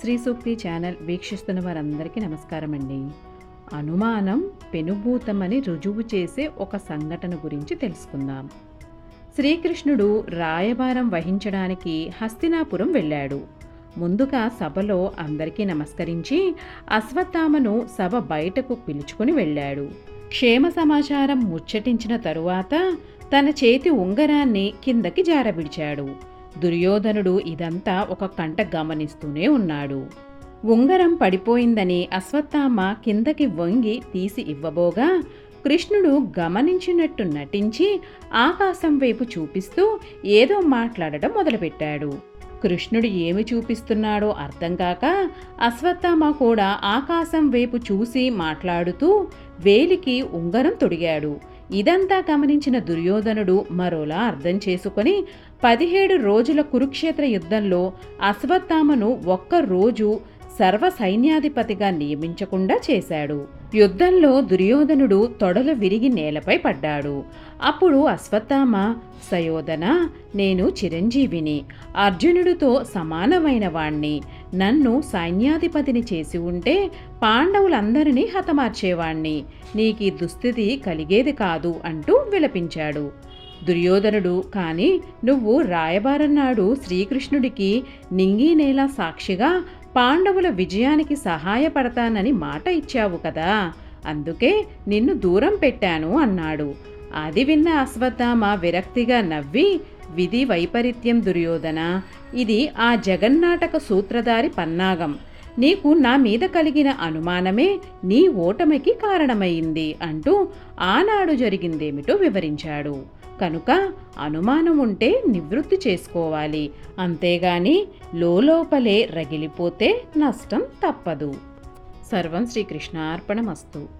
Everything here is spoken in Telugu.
శ్రీ సూక్తి ఛానల్ వీక్షిస్తున్న వారందరికీ నమస్కారం అండి అనుమానం పెనుభూతమని రుజువు చేసే ఒక సంఘటన గురించి తెలుసుకుందాం. శ్రీకృష్ణుడు రాయబారం వహించడానికి హస్తినాపురం వెళ్ళాడు. ముందుగా సభలో అందరికీ నమస్కరించి అశ్వత్థామను సభ బయటకు పిలుచుకుని వెళ్ళాడు. క్షేమ సమాచారం ముచ్చటించిన తరువాత తన చేతి ఉంగరాన్ని కిందకి జారబిడిచాడు. దుర్యోధనుడు ఇదంతా ఒక కంట గమనిస్తూనే ఉన్నాడు. ఉంగరం పడిపోయిందని అశ్వత్థామ కిందకి వంగి తీసి ఇవ్వబోగా కృష్ణుడు గమనించినట్టు నటించి ఆకాశం వైపు చూపిస్తూ ఏదో మాట్లాడటం మొదలుపెట్టాడు. కృష్ణుడు ఏమి చూపిస్తున్నాడో అర్థం కాక అశ్వత్థామ కూడా ఆకాశం వైపు చూసి మాట్లాడుతూ వేలికి ఉంగరం తొడిగాడు. ఇదంతా గమనించిన దుర్యోధనుడు మరోలా అర్థం చేసుకొని పదిహేడు రోజుల కురుక్షేత్ర యుద్ధంలో అశ్వత్థామను ఒక్క రోజు సర్వ సైన్యాధిపతిగా నియమించకుండా చేశాడు. యుద్ధంలో దుర్యోధనుడు తొడలు విరిగి నేలపై పడ్డాడు. అప్పుడు అశ్వత్థామ సయోధన నేను చిరంజీవిని. అర్జునుడితో సమానమైన వాణ్ణి. నన్ను సైన్యాధిపతిని చేసి ఉంటే పాండవులందరినీ హతమార్చేవాణ్ణి. నీకీ దుస్థితి కలిగేది కాదు అంటూ విలపించాడు. దుర్యోధనుడు కానీ నువ్వు రాయబారన్నాడు శ్రీకృష్ణుడికి నింగినేల సాక్షిగా పాండవుల విజయానికి సహాయపడతానని మాట ఇచ్చావు కదా. అందుకే నిన్ను దూరం పెట్టాను అన్నాడు. అది విన్న అశ్వత్థామ విరక్తిగా నవ్వి విధి వైపరీత్యం దుర్యోధన ఇది ఆ జగన్నాటక సూత్రధారి పన్నాగం. నీకు నా మీద కలిగిన అనుమానమే నీ ఓటమికి కారణమైంది అంటూ ఆనాడు జరిగిందేమిటో వివరించాడు. కనుక అనుమానం ఉంటే నివృత్తి చేసుకోవాలి. అంతేగాని లోపలే రగిలిపోతే నష్టం తప్పదు. సర్వం శ్రీకృష్ణార్పణమస్తు.